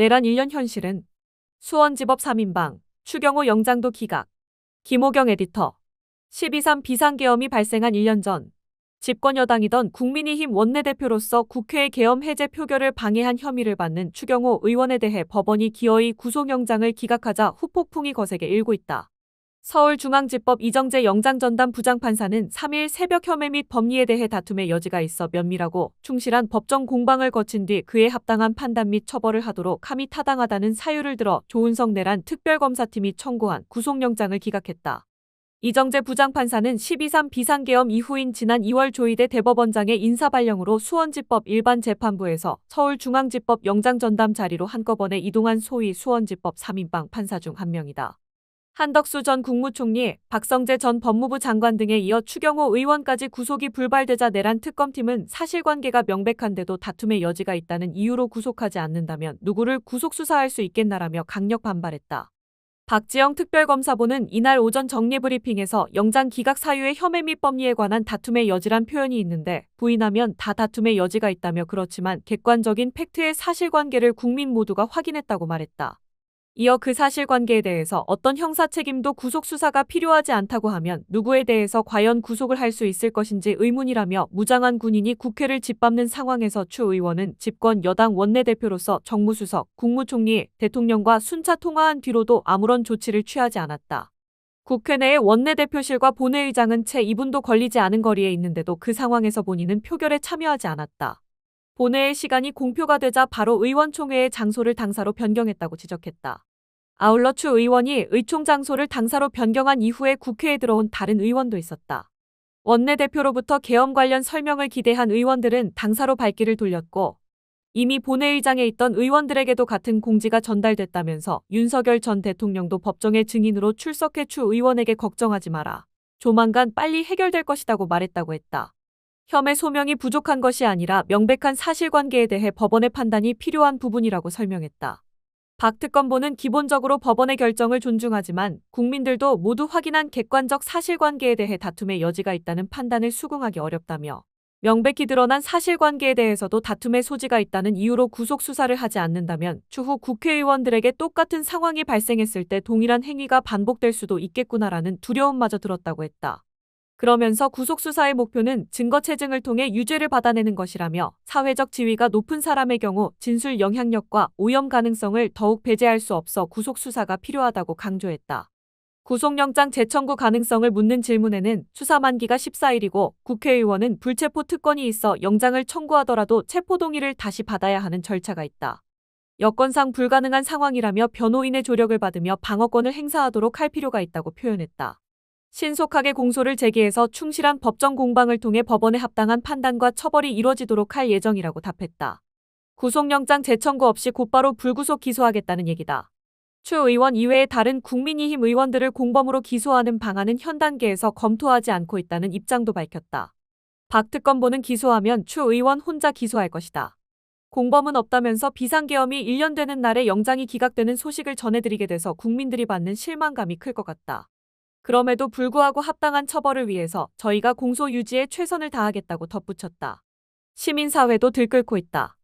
내란 1년 현실은 수원지법 3인방, 추경호 영장도 기각, 김호경 에디터, 12.3 비상계엄이 발생한 1년 전 집권 여당이던 국민의힘 원내대표로서 국회 계엄 해제 표결을 방해한 혐의를 받는 추경호 의원에 대해 법원이 기어이 구속영장을 기각하자 후폭풍이 거세게 일고 있다. 서울중앙지법 이정재 영장전담 부장판사는 3일 새벽 혐의 및 법리에 대해 다툼의 여지가 있어 면밀하고 충실한 법정 공방을 거친 뒤 그에 합당한 판단 및 처벌을 하도록 함이 타당하다는 사유를 들어 조은성 내란 특별검사팀이 청구한 구속영장을 기각했다. 이정재 부장판사는 12.3 비상계엄 이후인 지난 2월 조희대 대법원장의 인사발령으로 수원지법 일반재판부에서 서울중앙지법 영장전담 자리로 한꺼번에 이동한 소위 수원지법 3인방 판사 중 한 명이다. 한덕수 전 국무총리, 박성재 전 법무부 장관 등에 이어 추경호 의원까지 구속이 불발되자 내란 특검팀은 사실관계가 명백한데도 다툼의 여지가 있다는 이유로 구속하지 않는다면 누구를 구속수사할 수 있겠나라며 강력 반발했다. 박지영 특별검사보는 이날 오전 정례 브리핑에서 영장 기각 사유의 혐의 및 법리에 관한 다툼의 여지란 표현이 있는데 부인하면 다 다툼의 여지가 있다며 그렇지만 객관적인 팩트의 사실관계를 국민 모두가 확인했다고 말했다. 이어 그 사실관계에 대해서 어떤 형사 책임도 구속 수사가 필요하지 않다고 하면 누구에 대해서 과연 구속을 할 수 있을 것인지 의문이라며 무장한 군인이 국회를 짓밟는 상황에서 추 의원은 집권 여당 원내대표로서 정무수석, 국무총리, 대통령과 순차 통화한 뒤로도 아무런 조치를 취하지 않았다. 국회 내의 원내대표실과 본회의장은 채 2분도 걸리지 않은 거리에 있는데도 그 상황에서 본인은 표결에 참여하지 않았다. 본회의 시간이 공표가 되자 바로 의원총회의 장소를 당사로 변경했다고 지적했다. 아울러 추 의원이 의총 장소를 당사로 변경한 이후에 국회에 들어온 다른 의원도 있었다. 원내대표로부터 계엄 관련 설명을 기대한 의원들은 당사로 발길을 돌렸고 이미 본회의장에 있던 의원들에게도 같은 공지가 전달됐다면서 윤석열 전 대통령도 법정의 증인으로 출석해 추 의원에게 걱정하지 마라. 조만간 빨리 해결될 것이라고 말했다고 했다. 혐의 소명이 부족한 것이 아니라 명백한 사실관계에 대해 법원의 판단이 필요한 부분이라고 설명했다. 박 특검보는 기본적으로 법원의 결정을 존중하지만 국민들도 모두 확인한 객관적 사실관계에 대해 다툼의 여지가 있다는 판단을 수긍하기 어렵다며 명백히 드러난 사실관계에 대해서도 다툼의 소지가 있다는 이유로 구속 수사를 하지 않는다면 추후 국회의원들에게 똑같은 상황이 발생했을 때 동일한 행위가 반복될 수도 있겠구나라는 두려움마저 들었다고 했다. 그러면서 구속수사의 목표는 증거 체증을 통해 유죄를 받아내는 것이라며 사회적 지위가 높은 사람의 경우 진술 영향력과 오염 가능성을 더욱 배제할 수 없어 구속수사가 필요하다고 강조했다. 구속영장 재청구 가능성을 묻는 질문에는 수사 만기가 14일이고 국회의원은 불체포 특권이 있어 영장을 청구하더라도 체포 동의를 다시 받아야 하는 절차가 있다. 여건상 불가능한 상황이라며 변호인의 조력을 받으며 방어권을 행사하도록 할 필요가 있다고 표현했다. 신속하게 공소를 제기해서 충실한 법정 공방을 통해 법원에 합당한 판단과 처벌이 이뤄지도록 할 예정이라고 답했다. 구속영장 재청구 없이 곧바로 불구속 기소하겠다는 얘기다. 추 의원 이외의 다른 국민의힘 의원들을 공범으로 기소하는 방안은 현 단계에서 검토하지 않고 있다는 입장도 밝혔다. 박 특검보는 기소하면 추 의원 혼자 기소할 것이다. 공범은 없다면서 비상계엄이 1년 되는 날에 영장이 기각되는 소식을 전해드리게 돼서 국민들이 받는 실망감이 클 것 같다. 그럼에도 불구하고 합당한 처벌을 위해서 저희가 공소 유지에 최선을 다하겠다고 덧붙였다. 시민사회도 들끓고 있다.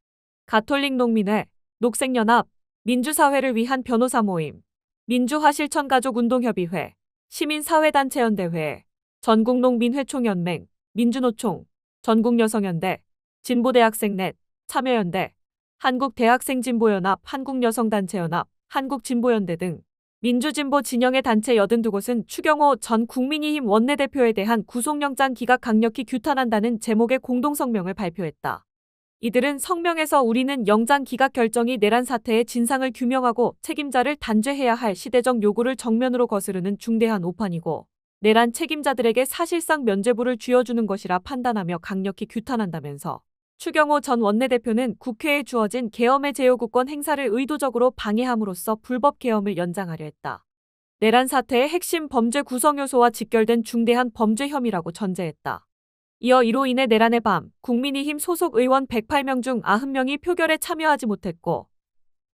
가톨릭 농민회, 녹색연합, 민주사회를 위한 변호사 모임, 민주화실천가족운동협의회, 시민사회단체연대회, 전국농민회총연맹, 민주노총, 전국여성연대, 진보대학생넷, 참여연대, 한국대학생진보연합, 한국여성단체연합, 한국진보연대 등 민주진보 진영의 단체 82곳은 추경호 전 국민의힘 원내대표에 대한 구속영장 기각 강력히 규탄한다는 제목의 공동성명을 발표했다. 이들은 성명에서 우리는 영장 기각 결정이 내란 사태의 진상을 규명하고 책임자를 단죄해야 할 시대적 요구를 정면으로 거스르는 중대한 오판이고 내란 책임자들에게 사실상 면죄부를 쥐어주는 것이라 판단하며 강력히 규탄한다면서 추경호 전 원내대표는 국회에 주어진 계엄의 제요구권 행사를 의도적으로 방해함으로써 불법 계엄을 연장하려 했다. 내란 사태의 핵심 범죄 구성 요소와 직결된 중대한 범죄 혐의라고 전제했다. 이어 이로 인해 내란의 밤 국민의힘 소속 의원 108명 중 90명이 표결에 참여하지 못했고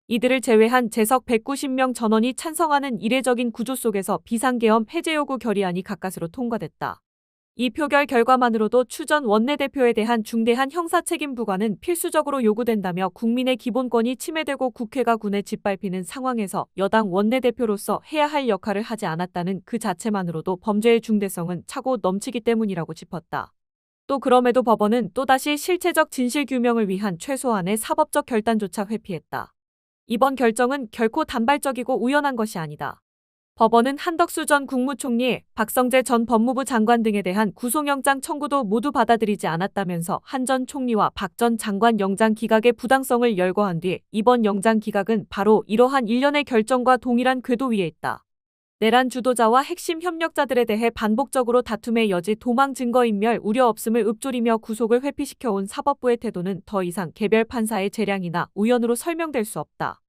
이들을 제외한 재석 190명 전원이 찬성하는 이례적인 구조 속에서 비상계엄 해제 요구 결의안이 가까스로 통과됐다. 이 표결 결과만으로도 추전 원내대표에 대한 중대한 형사 책임 부과는 필수적으로 요구된다며 국민의 기본권이 침해되고 국회가 군에 짓밟히는 상황에서 여당 원내대표로서 해야 할 역할을 하지 않았다는 그 자체만으로도 범죄의 중대성은 차고 넘치기 때문이라고 짚었다. 또 그럼에도 법원은 또다시 실체적 진실 규명을 위한 최소한의 사법적 결단조차 회피했다. 이번 결정은 결코 단발적이고 우연한 것이 아니다. 법원은 한덕수 전 국무총리, 박성재 전 법무부 장관 등에 대한 구속영장 청구도 모두 받아들이지 않았다면서 한 전 총리와 박 전 장관 영장 기각의 부당성을 열거한 뒤 이번 영장 기각은 바로 이러한 일련의 결정과 동일한 궤도 위에 있다. 내란 주도자와 핵심 협력자들에 대해 반복적으로 다툼의 여지 도망 증거인멸 우려 없음을 읊조리며 구속을 회피시켜온 사법부의 태도는 더 이상 개별 판사의 재량이나 우연으로 설명될 수 없다.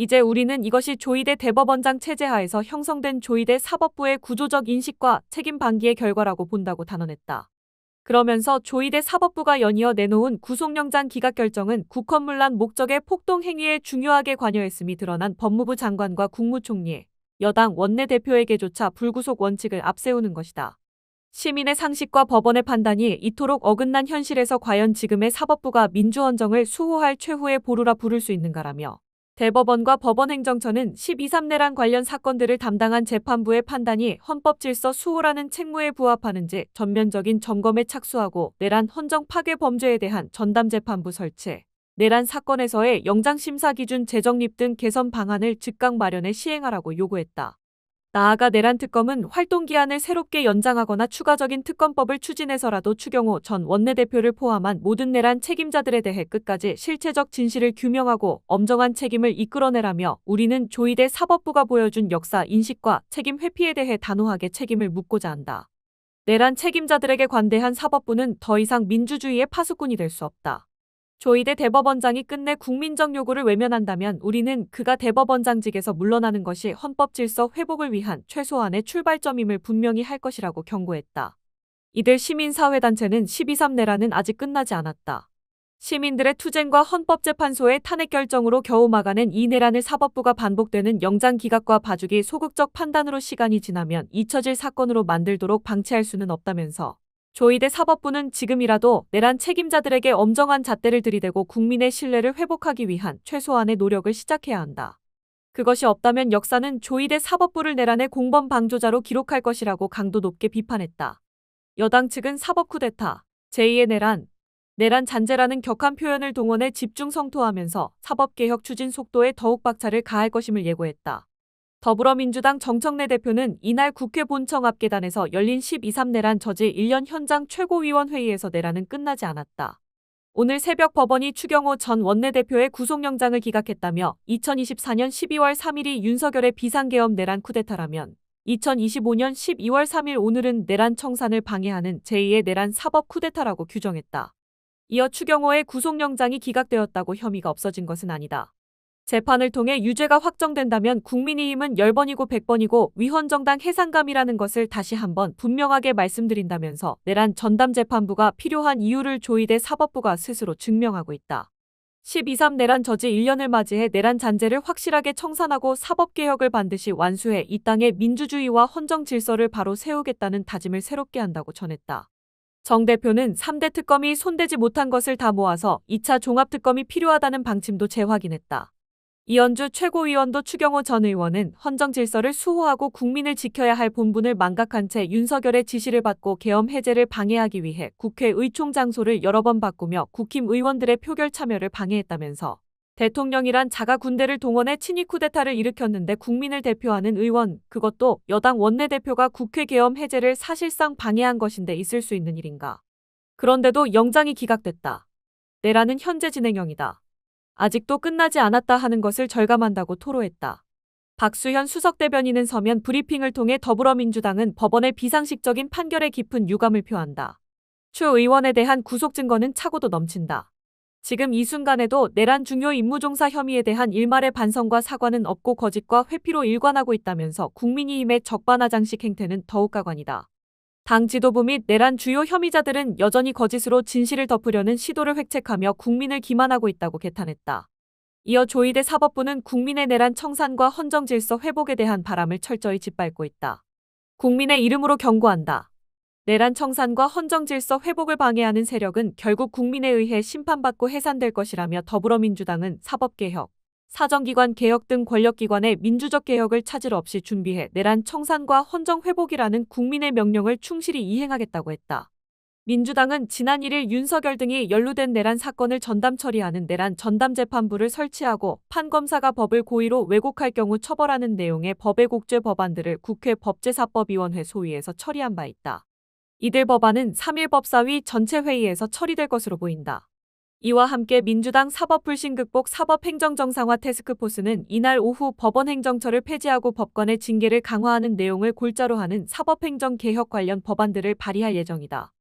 이제 우리는 이것이 조이대 대법원장 체제 하에서 형성된 조이대 사법부의 구조적 인식과 책임 방기의 결과라고 본다고 단언했다. 그러면서 조이대 사법부가 연이어 내놓은 구속영장 기각 결정은 국헌문란 목적의 폭동 행위에 중요하게 관여했음이 드러난 법무부 장관과 국무총리, 여당 원내대표에게조차 불구속 원칙을 앞세우는 것이다. 시민의 상식과 법원의 판단이 이토록 어긋난 현실에서 과연 지금의 사법부가 민주헌정을 수호할 최후의 보루라 부를 수 있는가라며 대법원과 법원행정처는 12.3 내란 관련 사건들을 담당한 재판부의 판단이 헌법 질서 수호라는 책무에 부합하는지 전면적인 점검에 착수하고 내란 헌정 파괴 범죄에 대한 전담 재판부 설치, 내란 사건에서의 영장심사 기준 재정립 등 개선 방안을 즉각 마련해 시행하라고 요구했다. 나아가 내란 특검은 활동 기한을 새롭게 연장하거나 추가적인 특검법을 추진해서라도 추경호 전 원내대표를 포함한 모든 내란 책임자들에 대해 끝까지 실체적 진실을 규명하고 엄정한 책임을 이끌어내라며 우리는 조이대 사법부가 보여준 역사 인식과 책임 회피에 대해 단호하게 책임을 묻고자 한다. 내란 책임자들에게 관대한 사법부는 더 이상 민주주의의 파수꾼이 될 수 없다. 조이대 대법원장이 끝내 국민적 요구를 외면한다면 우리는 그가 대법원장직에서 물러나는 것이 헌법 질서 회복을 위한 최소한의 출발점임을 분명히 할 것이라고 경고했다. 이들 시민사회단체는 12.3 내란은 아직 끝나지 않았다. 시민들의 투쟁과 헌법재판소의 탄핵 결정으로 겨우 막아낸 이 내란을 사법부가 반복되는 영장 기각과 봐주기 소극적 판단으로 시간이 지나면 잊혀질 사건으로 만들도록 방치할 수는 없다면서 조이대 사법부는 지금이라도 내란 책임자들에게 엄정한 잣대를 들이대고 국민의 신뢰를 회복하기 위한 최소한의 노력을 시작해야 한다. 그것이 없다면 역사는 조이대 사법부를 내란의 공범 방조자로 기록할 것이라고 강도 높게 비판했다. 여당 측은 사법 쿠데타, 제2의 내란, 내란 잔재라는 격한 표현을 동원해 집중 성토하면서 사법개혁 추진 속도에 더욱 박차를 가할 것임을 예고했다. 더불어민주당 정청래 대표는 이날 국회 본청 앞 계단에서 열린 12.3 내란 저지 1년 현장 최고위원회의에서 내란은 끝나지 않았다. 오늘 새벽 법원이 추경호 전 원내대표의 구속영장을 기각했다며 2024년 12월 3일이 윤석열의 비상계엄 내란 쿠데타라면 2025년 12월 3일 오늘은 내란 청산을 방해하는 제2의 내란 사법 쿠데타라고 규정했다. 이어 추경호의 구속영장이 기각되었다고 혐의가 없어진 것은 아니다. 재판을 통해 유죄가 확정된다면 국민의힘은 10번이고 100번이고 위헌정당 해상감이라는 것을 다시 한번 분명하게 말씀드린다면서 내란 전담 재판부가 필요한 이유를 조이대 사법부가 스스로 증명하고 있다. 12.3 내란 저지 1년을 맞이해 내란 잔재를 확실하게 청산하고 사법개혁을 반드시 완수해 이 땅의 민주주의와 헌정 질서를 바로 세우겠다는 다짐을 새롭게 한다고 전했다. 정 대표는 3대 특검이 손대지 못한 것을 다 모아서 2차 종합특검이 필요하다는 방침도 재확인했다. 이현주 최고위원도 추경호 전 의원은 헌정 질서를 수호하고 국민을 지켜야 할 본분을 망각한 채 윤석열의 지시를 받고 계엄 해제를 방해하기 위해 국회 의총 장소를 여러 번 바꾸며 국힘 의원들의 표결 참여를 방해했다면서 대통령이란 자가 군대를 동원해 친위 쿠데타를 일으켰는데 국민을 대표하는 의원, 그것도 여당 원내대표가 국회 계엄 해제를 사실상 방해한 것인데 있을 수 있는 일인가. 그런데도 영장이 기각됐다. 내라는 현재 진행형이다. 아직도 끝나지 않았다 하는 것을 절감한다고 토로했다. 박수현 수석 대변인은 서면 브리핑을 통해 더불어민주당은 법원의 비상식적인 판결에 깊은 유감을 표한다. 추 의원에 대한 구속 증거는 차고도 넘친다. 지금 이 순간에도 내란 중요 임무종사 혐의에 대한 일말의 반성과 사과는 없고 거짓과 회피로 일관하고 있다면서 국민의힘의 적반하장식 행태는 더욱 가관이다. 당 지도부 및 내란 주요 혐의자들은 여전히 거짓으로 진실을 덮으려는 시도를 획책하며 국민을 기만하고 있다고 개탄했다. 이어 조이대 사법부는 국민의 내란 청산과 헌정 질서 회복에 대한 바람을 철저히 짓밟고 있다. 국민의 이름으로 경고한다. 내란 청산과 헌정 질서 회복을 방해하는 세력은 결국 국민에 의해 심판받고 해산될 것이라며 더불어민주당은 사법개혁, 사정기관 개혁 등 권력기관의 민주적 개혁을 차질 없이 준비해 내란 청산과 헌정 회복이라는 국민의 명령을 충실히 이행하겠다고 했다. 민주당은 지난 1일 윤석열 등이 연루된 내란 사건을 전담 처리하는 내란 전담 재판부를 설치하고 판검사가 법을 고의로 왜곡할 경우 처벌하는 내용의 법의 곡죄 법안들을 국회 법제사법위원회 소위에서 처리한 바 있다. 이들 법안은 3일 법사위 전체 회의에서 처리될 것으로 보인다. 이와 함께 민주당 사법불신 극복 사법행정정상화 태스크포스는 이날 오후 법원 행정처를 폐지하고 법관의 징계를 강화하는 내용을 골자로 하는 사법행정 개혁 관련 법안들을 발의할 예정이다.